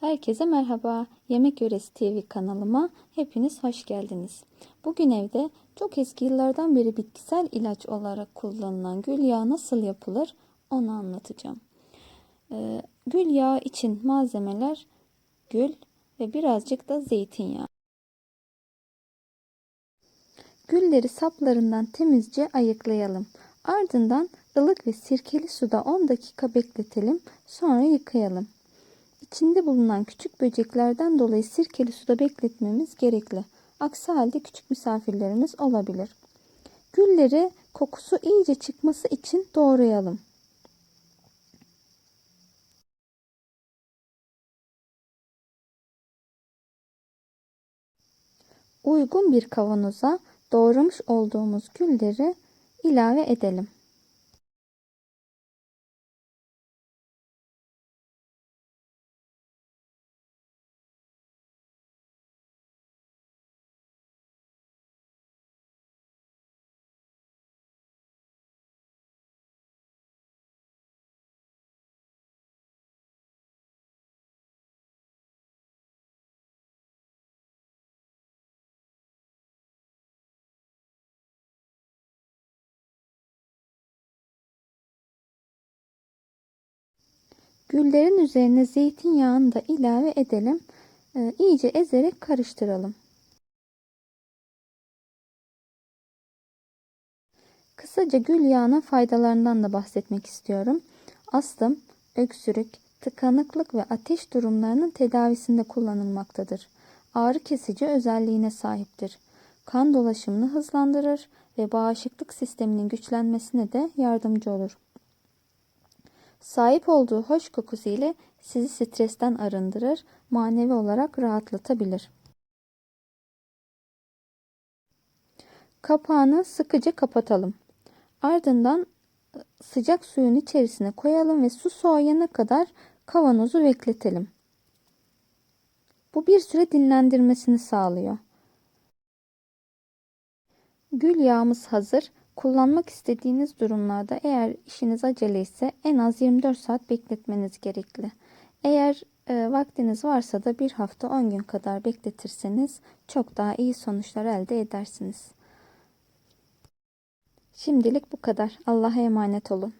Herkese merhaba. Yemek Yöresi TV kanalıma hepiniz hoş geldiniz. Bugün evde çok eski yıllardan beri bitkisel ilaç olarak kullanılan gül yağı nasıl yapılır onu anlatacağım. Ee, gül yağı için malzemeler gül ve birazcık da zeytinyağı. Gülleri saplarından temizce ayıklayalım. Ardından ılık ve sirkeli suda 10 dakika bekletelim. Sonra yıkayalım. İçinde bulunan küçük böceklerden dolayı sirkeli suda bekletmemiz gerekli. Aksi halde küçük misafirlerimiz olabilir. Gülleri kokusu iyice çıkması için doğrayalım. Uygun bir kavanoza doğramış olduğumuz gülleri ilave edelim. Güllerin üzerine zeytinyağını da ilave edelim. Ee, iyice ezerek karıştıralım. Kısaca gül yağının faydalarından da bahsetmek istiyorum. Astım, öksürük, tıkanıklık ve ateş durumlarının tedavisinde kullanılmaktadır. Ağrı kesici özelliğine sahiptir. Kan dolaşımını hızlandırır ve bağışıklık sisteminin güçlenmesine de yardımcı olur. Sahip olduğu hoş kokusu ile sizi stresten arındırır, manevi olarak rahatlatabilir. Kapağını sıkıca kapatalım. Ardından ıı, sıcak suyun içerisine koyalım ve su soğuyana kadar kavanozu bekletelim. Bu bir süre dinlendirmesini sağlıyor. Gül yağımız hazır. Kullanmak istediğiniz durumlarda eğer işiniz acele ise en az 24 saat bekletmeniz gerekli. Eğer e, vaktiniz varsa da bir hafta 10 gün kadar bekletirseniz çok daha iyi sonuçlar elde edersiniz. Şimdilik bu kadar. Allah'a emanet olun.